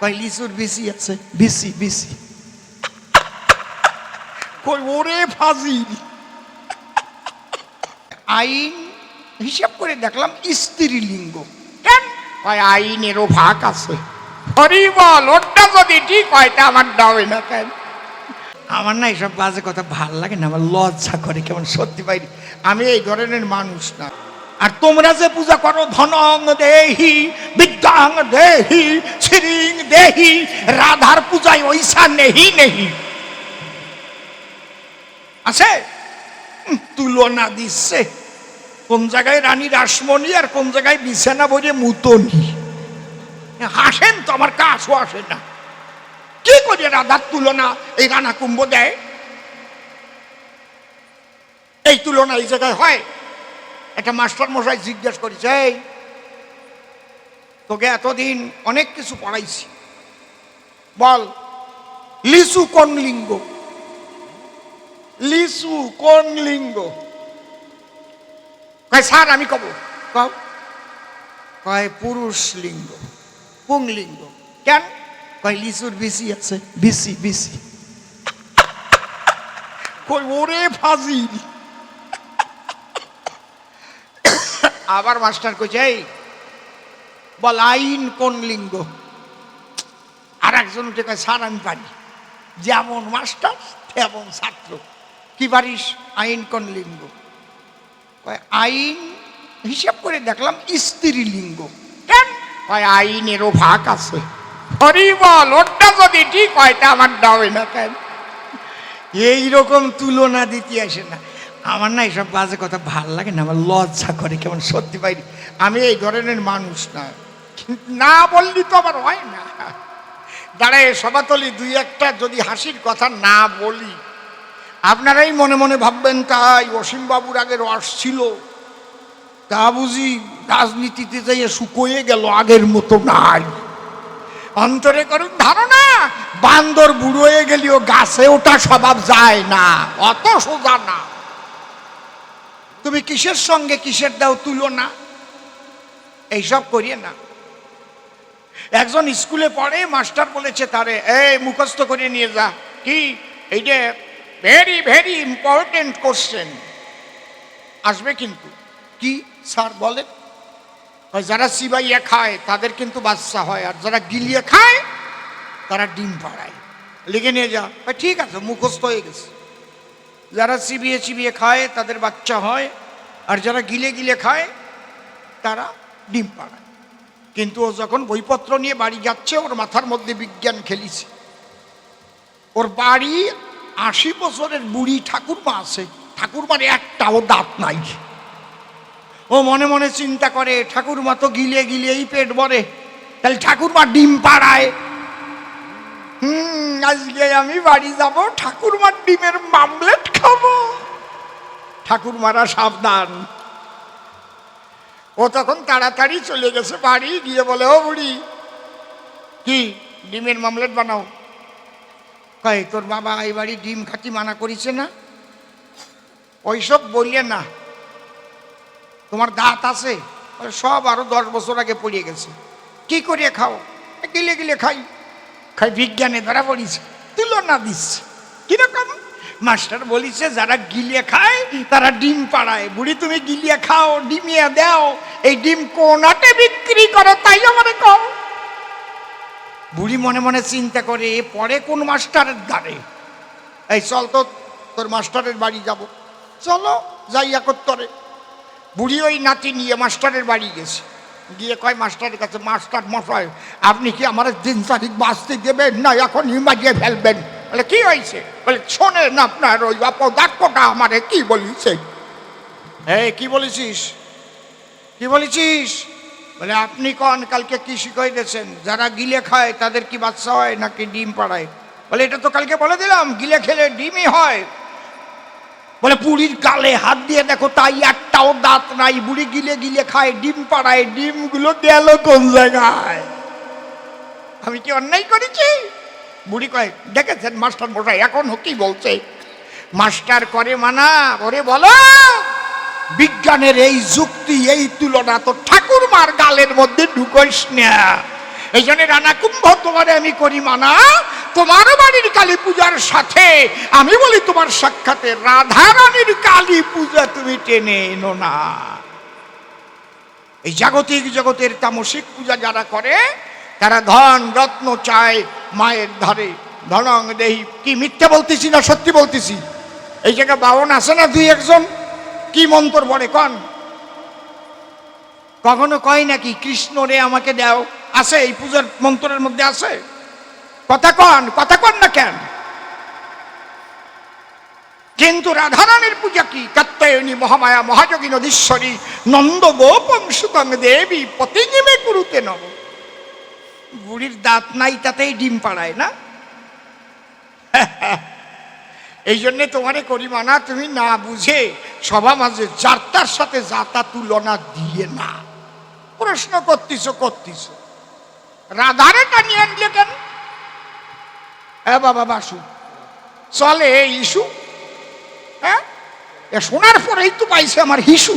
কয় লিচুর বিসি আছে বিসি বিসি কই ওরে ফাজিল আইন হিসাব করে দেখলাম স্ত্রীলিঙ্গ কেন কয় আইনেরও ভাগ আছে হরি বল ওটা যদি ঠিক হয় তা আমার ডাবে না কেন আমার না এইসব বাজে কথা ভালো লাগে না, আমার লজ্জা করে কেমন সত্যি পাইনি আমি এই ধরনের মানুষ না। আর তোমরা যে পূজা করো, ধনং দেহি, বিদ্যাং দেহি শ্রীং দেহি, রাধার পূজায় ওইসা নেহি নেহি। আছে? তুলনা দিচ্ছে। কোন জায়গায় রানী রাসমণি আর কোন জায়গায় বিছানা বইয়ে মুতনি। হাসেন তো, আমার কাশও আসে না। কি করে রাধার তুলনা এই রানা কুম্ভ দেয়? এই তুলনা এই জায়গায় হয়? একটা মাস্টার মশাই জিজ্ঞেস করেছে এই তোকে এতদিন অনেক কিছু পড়াইছি। বল লিচু কোন লিঙ্গ? লিচু কোন লিঙ্গ? কয়, স্যার, আমি কব। কয়, পুরুষ লিঙ্গ পুংলিঙ্গ কেন? কয় লিচুর বিসি আছে, বিসি বিসি। কই ওরে ফাজিল। আবার মাস্টার কইছে, এই, বল, আইন কোন লিঙ্গ? আর একজন উঠে কয়, স্যার, আমি পারি। যেমন মাস্টার, তেমন ছাত্র। কি পারিস? আইন কোন লিঙ্গ? কয়, আইন হিসাব করে দেখলাম স্ত্রী লিঙ্গ। কেন? কয়, আইনেরও ভাগ আছে। হরি বল ওটা যদি ঠিক হয় তা আমার ডাবে না কেন? এইরকম তুলনা দিতে আসে না। আমার না এইসব বাজে কথা ভালো লাগে না, আমার লজ্জা করে, কেমন সত্যি পাইনি আমি এই ধরনের মানুষ না। না বললি তো আবার হয় না। দাঁড়ায় সবাতলি দুই একটা যদি হাসির কথা না বলি, আপনারাই মনে মনে ভাববেন, তাই অসীমবাবুর আগে রস ছিল। তা বুঝি রাজনীতিতে যাইয়ে শুকোয়ে গেল, আগের মতো নাই। অন্তরে করুন ধারণা, বান্দর বুড়ো হয়ে গেলেও গাছে ওটা স্বভাব যায় না, অত সোজা না। তুমি কিসের সঙ্গে কিসের দাও তুলো না। এইসব করিয়ে না। একজন স্কুলে পড়ে, মাস্টার বলেছে তারে, এই, মুখস্থ করে নিয়ে যা। কি? এইটা ভেরি ভেরি ইম্পর্টেন্ট কোশ্চেন আসবে কিন্তু। কি? স্যার বলেন। যারা চিবাইয়া খায়, তাদের কিন্তু বাচ্চা হয়, আর যারা গিলিয়ে খায়, তারা ডিম পাড়ায়। লিখে নিয়ে যা। ঠিক আছে, মুখস্থ হয়ে গেছে। যারা চিবিয়ে চিবিয়ে খায়, তাদের বাচ্চা হয়, আর যারা গিলে গিলে খায়, তারা ডিম পাড়ায়। কিন্তু ও যখন বইপত্র নিয়ে বাড়ি যাচ্ছে, ওর মাথার মধ্যে বিজ্ঞান খেলিছে। ওর বাড়ি আশি বছরের বুড়ি ঠাকুরমা আছে। ঠাকুরমার একটাও দাঁত নাই। ও মনে মনে চিন্তা করে, ঠাকুরমা তো গিলে গিলেই পেট ভরে। তাহলে ঠাকুরমা ডিম পাড়ায় হুম, আজকে আমি বাড়ি যাব ঠাকুরমার ডিমের মামলেট খাব। ঠাকুরমারা সাবধান। ও তখন তাড়াতাড়ি চলে গেছে বাড়ি, গিয়ে বলে, ও বুড়ি, কি ডিমের মামলেট বানাও? কয়, তোর বাবা এই বাড়ি ডিম খাতি মানা করিছে না? ওইসব বললে না। তোমার দাঁত আছে, সব আরও দশ বছর আগে পড়িয়ে গেছে। কি করিয়ে খাও? গিলে গিলে খাই। খাই বিজ্ঞানে ধরা পড়িছে, তুলনা দিচ্ছে। কীরকম? মাস্টার বলিছে, যারা গিলিয়ে খায়, তারা ডিম পাড়ায়। বুড়ি, তুমি গিলিয়ে খাও, ডিমিয়ে দাও, এই ডিম কোনাতে বিক্রি করো তাই আমারে কম বুড়ি মনে মনে চিন্তা করে পরে কোন মাস্টারের দ্বারে এই চল তো, তোর মাস্টারের বাড়ি যাব। চলো, যাই একত্তরে। বুড়ি ওই নাতি নিয়ে মাস্টারের বাড়ি গেছে। গিয়ে কয় মাস্টারের কাছে, মাস্টার মশাই, আপনি কি আমার দিন তারিখ বাঁচতে দেবেন না? এখন হিমাজিয়ে ফেলবেন। বলে, কি হয়েছে? বলে, শোনেন আপনার ওই অপদার্থটা আমারে কি বলিছে? এই কি বলেছিস? কি বলেছিস? বলে, আপনি কন কালকে কি শিখাই দিয়েছেন যারা গিলে খায়, তাদের কি বাচ্চা হয় নাকি ডিম পাড়ায়? বলে, এটা তো কালকে বলে দিলাম, গিলে খেলে ডিমই হয়। বলে বুড়ির গালে হাত দিয়ে দেখো, তাই একটাও দাঁত নাই। বুড়ি গিলে গিলে খায়, ডিম পাড়ায়, ডিমগুলো গেল কোন জায়গায়? আমি কি অন্যায় করেছি? বুড়ি কয়, দেখেছেন মাস্টার মশাই, এখন কি বলছে? মাস্টার করে মানা, ওরে বলো, বিজ্ঞানের এই যুক্তি, এই তুলনা তো ঠাকুরমার গালের মধ্যে ঢুকোস না। এই জন্য রানা কুম্ভ তোমারে আমি করি মানা তোমার বাড়ির কালী পূজার সাথে, আমি বলি তোমার সাক্ষাতে রাধা রানীর কালী পূজা তুমি টেনে এনো না। এই জাগতিক জগতের তামসিক পূজা যারা করে, তারা ধন, রত্ন চায় মায়ের ধারে। ধনং দেহি, কি মিথ্যে বলতেছি না, সত্যি বলতেছি? এই জায়গায় বাবন আছে না দুই একজন? কি মন্তর বলে কন? কখনো কয় নাকি, কৃষ্ণ রে আমাকে দাও। আছে, এই পূজার মন্ত্রের মধ্যে আছে? কথা কন কথা কন না কেন? কিন্তু রাধারানীর পূজা কি? কাত্তায়নী মহামায়া মহাযোগী নদীশ্বরী নন্দ সুতং দেবী পতিনিমে কুরুতে নব বুড়ির দাঁত নাই, তাতেই ডিম পাড়ায় না? এই জন্যে তোমারে করি মানা, তুমি না বুঝে সভা মাঝে যাত্রার সাথে যাতা তুলনা দিয়ে না। প্রশ্ন করতিস করতিস রাধারে টানিয়ে আনলে কেন? এ বাবা বাসু চলে ইস্যু হ্যাঁ? এ শোনার পরেই তো পাইছে আমার হিসু।